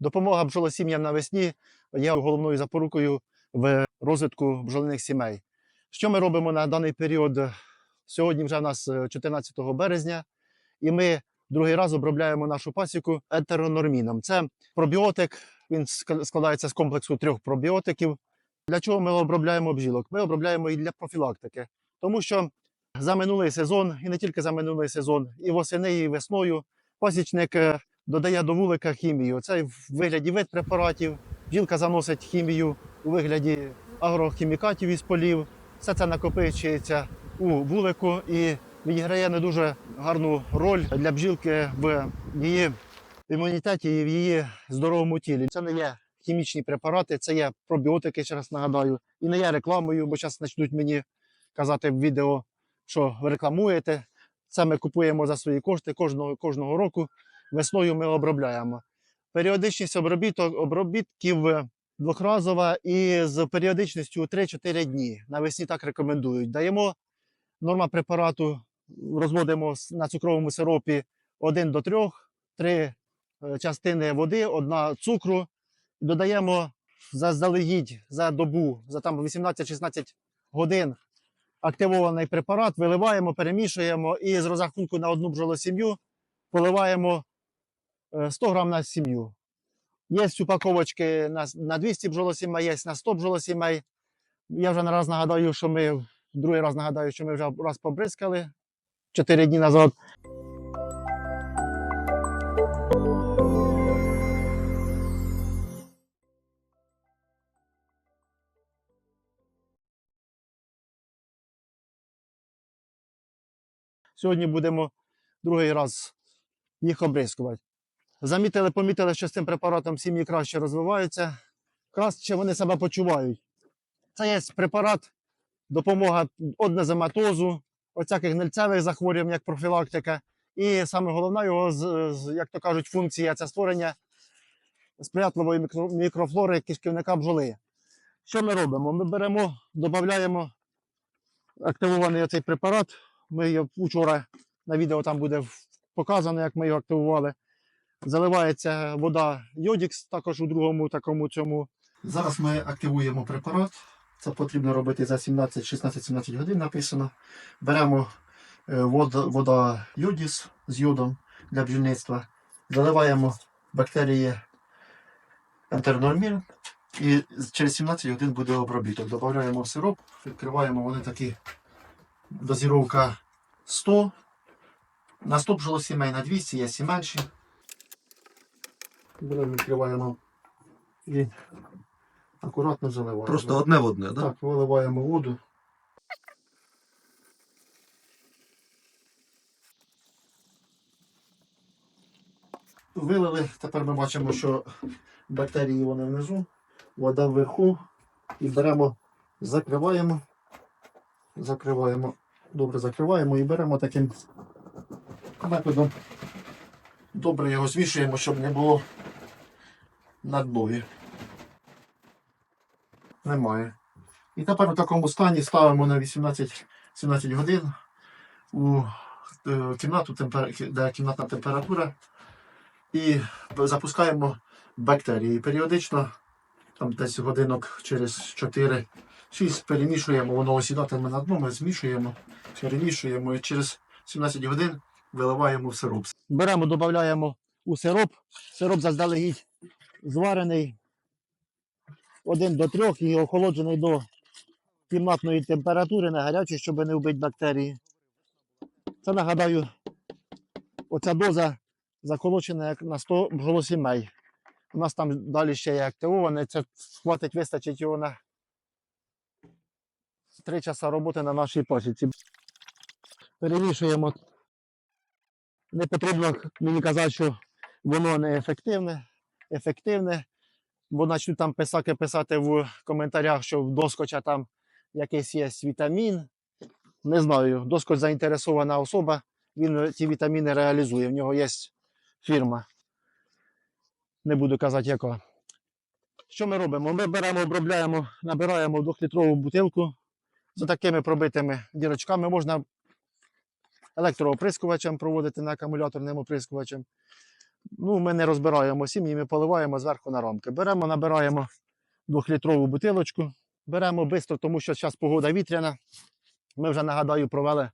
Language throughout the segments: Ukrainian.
Допомога бджолосім'ям навесні є головною запорукою в розвитку бджолиних сімей. Що ми робимо на даний період? Сьогодні вже в нас е, 14 березня, і ми другий раз обробляємо нашу пасіку етеронорміном. Це пробіотик, він складається з комплексу трьох пробіотиків. Для чого ми обробляємо бджілок? Ми обробляємо і для профілактики, тому що за минулий сезон, і не тільки за минулий сезон, і восени, і весною пасічник е, додає до вулика хімію. Це в вигляді вид препаратів. Заносить хімію у вигляді агрохімікатів із полів. Все це накопичується у вулику і відіграє не дуже гарну роль для бджілки в її імунітеті і в її здоровому тілі. Це не є хімічні препарати, це є пробіотики, ще раз нагадаю, і не є рекламою, бо зараз почнуть мені казати в відео, що ви рекламуєте. Це ми купуємо за свої кошти кожного, кожного року. Весною ми обробляємо. Періодичність обробіток, обробітків е, двохразова і з періодичністю 3-4 дні. Навесні так рекомендують. Даємо норма препарату, розводимо на цукровому сиропі 1 до 3, 3 частини води, одна цукру. Додаємо заздалегідь за добу, за там 18-16 годин активований препарат, виливаємо, перемішуємо і з розрахунку на одну бджолосім'ю поливаємо е, 100 грам на сім'ю. Є упаковочки на, на 200 бджолосімей, є на 100 бджолосімей. Я вже не раз нагадаю, що ми другий раз нагадаю, що ми вже раз побризкали 4 дні назад. Сьогодні будемо другий раз їх обрискувати. Замітили, помітили, що з цим препаратом сім'ї краще розвиваються, краще вони себе почувають. Це є препарат, допомога однозематозу, оцяких гнильцевих захворювань, як профілактика. І саме головна його, як то кажуть, функція це створення сприятливої мікрофлори кишківника бджоли. Що ми робимо? Ми беремо, додаємо активований оцей препарат. Ми його вчора на відео там буде показано, як ми його активували. Заливається вода Йодікс, також у другому такому цьому. Зараз ми активуємо препарат. Це потрібно робити за 17, 16-17 годин написано. Беремо е, вода, вода Йодіс з йодом для бджільництва. Заливаємо бактерії ентернормін і через 17 годин буде обробіток. Додаємо сироп, відкриваємо вони такі дозіровка 100. На 100 бджолосімей на 200, є і менші. Беремо, відкриваємо і акуратно заливаємо. Просто одне в одне, да? Так, виливаємо воду. Вилили, тепер ми бачимо, що бактерії вони внизу, вода вверху. І беремо, закриваємо, закриваємо, добре закриваємо і беремо таким методом. Добре його змішуємо, щоб не було надбою. Немає. І тепер у такому стані ставимо на 18-17 годин у е, кімнату, де кімнатна температура, і запускаємо бактерії. Періодично, там десь годинок через 4-6 перемішуємо, воно осідатиме на дно, ми змішуємо, перемішуємо і через 17 годин виливаємо в сироп. Беремо, додаємо у сироп. Сироп заздалегідь зварений 1 до 3 і охолоджений до кімнатної температури на гарячу, щоб не вбити бактерії. Це нагадаю, оця доза заколочена як на 100 бджолосімей. У нас там далі ще є активоване. Це хватить, вистачить його на 3 часа роботи на нашій пасіці. Перемішуємо. Не потрібно мені казати, що воно не ефективне. Бо почнуть там писаки писати в коментарях, що в доскоча там якийсь є вітамін. Не знаю, доскоч заінтересована особа, він ці вітаміни реалізує. В нього є фірма. Не буду казати, яка. Що ми робимо? Ми беремо, обробляємо, набираємо в двохлітрову бутилку з такими пробитими дірочками. Можна електрооприскувачем проводити на акумуляторним оприскувачем. Ну, ми не розбираємо сім'ї, ми поливаємо зверху на рамки. Беремо, набираємо двохлітрову бутилочку. Беремо швидко, тому що зараз погода вітряна. Ми вже нагадаю, провели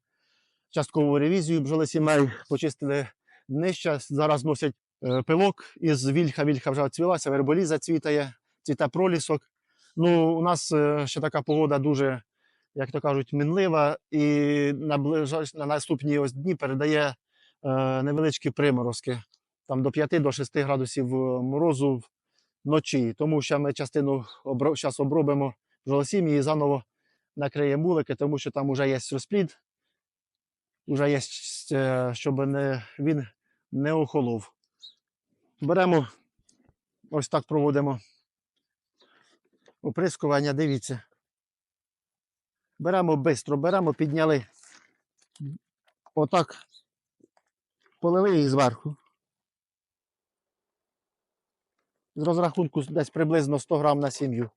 часткову ревізію бджоли сімей, почистили днище. Зараз носять е, пилок із вільха. Вільха вже оцвілася, верболі зацвітає, цвіте пролісок. Ну, у нас е, ще така погода дуже, як то кажуть, мінлива, і на наступні ось дні передає е, невеличкі приморозки, там до 5-6 градусів е, морозу вночі. Тому що ми частину зараз обробимо бджолосім'ї і заново накриємо вулики, тому що там вже є розплід, вже є, е, щоб не, він не охолов. Беремо, ось так проводимо оприскування, дивіться. Беремо бистро, беремо, підняли. Отак полили їх зверху. З розрахунку десь приблизно 100 грам на сім'ю.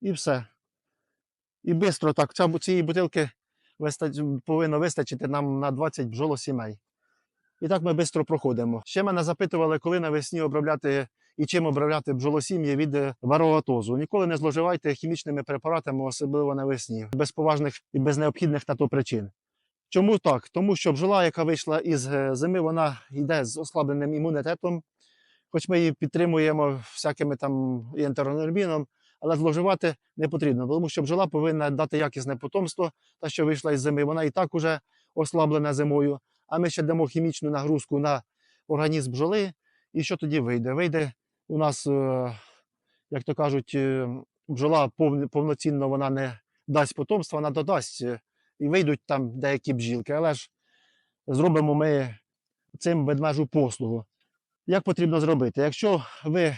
І все. І бистро так. Цієї бутилки виста- повинно вистачити нам на 20 бджолосімей. І так ми швидко проходимо. Ще мене запитували, коли навесні обробляти і чим обробляти бджолосім'ї від е, вароатозу. Ніколи не зловживайте хімічними препаратами, особливо навесні, без поважних і без необхідних на то причин. Чому так? Тому що бджола, яка вийшла із е, зими, вона йде з ослабленим імунітетом, хоч ми її підтримуємо всякими там і але зловживати не потрібно, тому що бджола повинна дати якісне потомство, та що вийшла із зими, вона і так уже ослаблена зимою. А ми ще дамо хімічну нагрузку на організм бджоли. І що тоді вийде? Вийде у нас, е, як то кажуть, е, бджола повноцінно вона не дасть потомства, вона додасть. е, І вийдуть там деякі бджілки, але ж зробимо ми цим ведмежу послугу. Як потрібно зробити? Якщо ви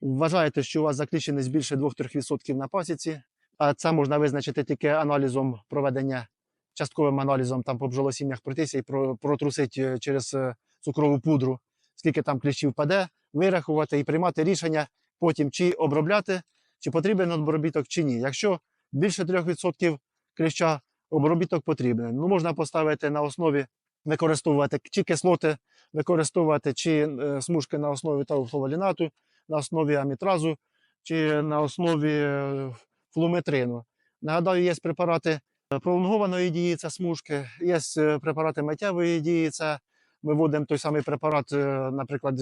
вважаєте, що у вас закліщеність більше 2-3% на пасіці, а це можна визначити тільки аналізом проведення, частковим аналізом там по бджолосім'ях пройтися і протрусити е, через е, цукрову пудру, скільки там кліщів паде, вирахувати і приймати рішення потім, чи обробляти, чи потрібен обробіток, чи ні. Якщо більше 3% кліща, обробіток потрібен. Ну, можна поставити на основі використовувати чи кислоти, використовувати чи е, смужки на основі тауфловалінату, на основі амітразу, чи на основі е, флуметрину. Нагадаю, є препарати е, пролонгованої дії, це смужки, є препарати миттєвої дії, це ми вводимо той самий препарат, наприклад,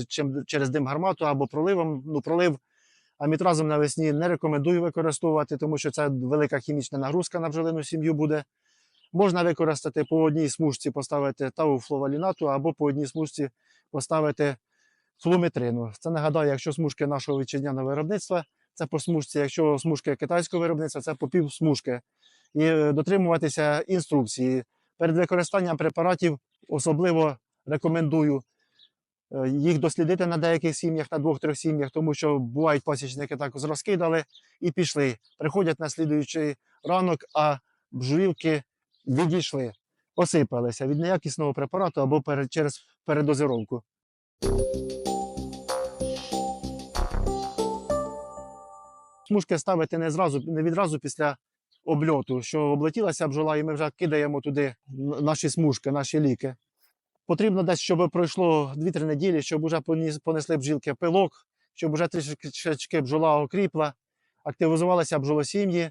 через дим гармату або проливом. Ну, пролив амітразом навесні не рекомендую використовувати, тому що це велика хімічна нагрузка на бджолину сім'ю буде. Можна використати по одній смужці поставити тауфловалінату або по одній смужці поставити флуметрину. Це нагадаю, якщо смужки нашого вітчизняного виробництва, це по смужці, якщо смужки китайського виробництва, це по пів смужки. І е, дотримуватися інструкції. Перед використанням препаратів особливо рекомендую е, їх дослідити на деяких сім'ях, на двох-трьох сім'ях, тому що бувають пасічники так розкидали і пішли. Приходять на слідуючий ранок, а бджілки відійшли, осипалися від неякісного препарату або через передозировку. Смужки ставити не зразу, не відразу після обльоту, що облетілася бджола, і ми вже кидаємо туди наші смужки, наші ліки. Потрібно десь, щоб пройшло 2-3 неділі, щоб вже понесли бджілки пилок, щоб вже трішечки бджола окріпла, активізувалися бджолосім'ї.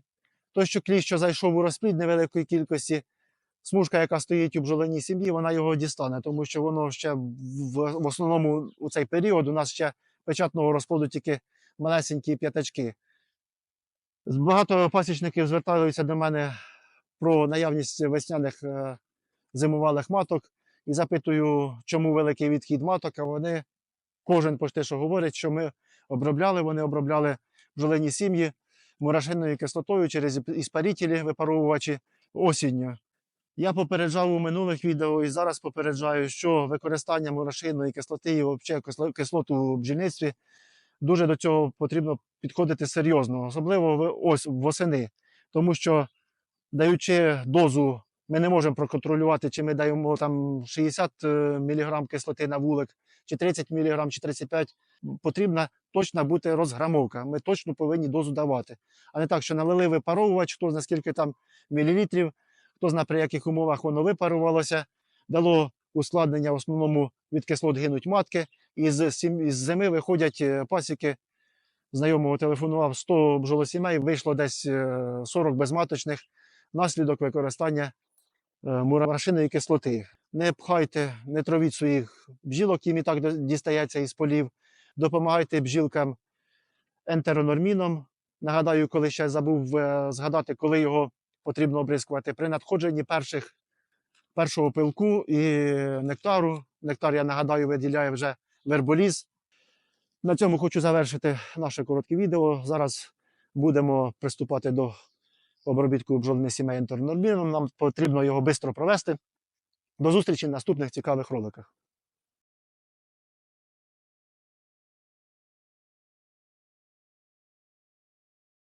Той, що кліщ, що зайшов у розплід невеликої кількості, смужка, яка стоїть у бджолиній сім'ї, вона його дістане, тому що воно ще в, в основному у цей період у нас ще печатного розплоду тільки малесенькі п'ятачки. Багато пасічників звертаються до мене про наявність весняних е, зимувалих маток і запитую, чому великий відхід маток, а вони кожен почти що говорить, що ми обробляли, вони обробляли бджолині сім'ї мурашинною кислотою через іспарітілі, випаровувачі осінню. Я попереджав у минулих відео і зараз попереджаю, що використання мурашиної кислоти і взагалі кислоту у бджільництві дуже до цього потрібно підходити серйозно, особливо в- ось восени, тому що даючи дозу, ми не можемо проконтролювати, чи ми даємо там 60 мг кислоти на вулик, чи 30 мг, чи 35 Потрібна точна бути розграмовка. Ми точно повинні дозу давати. А не так, що налили випаровувач, хто зна скільки там мілілітрів, хто зна при яких умовах воно випарувалося, дало ускладнення. В основному від кислот гинуть матки. І з, зими виходять е, пасіки. Знайомого телефонував 100 бджолосімей, вийшло десь е, 40 безматочних наслідок використання е, мурашиної кислоти. Не пхайте, не травіть своїх бджілок, їм і так дістається із полів. Допомагайте бджілкам ентеронорміном. Нагадаю, коли ще забув е, згадати, коли його потрібно обрискувати при надходженні перших, першого пилку і нектару. Нектар, я нагадаю, виділяє вже верболіз. На цьому хочу завершити наше коротке відео. Зараз будемо приступати до обробітку бджолини сімей ентеронорміном. Нам потрібно його швидко провести. До зустрічі в наступних цікавих роликах.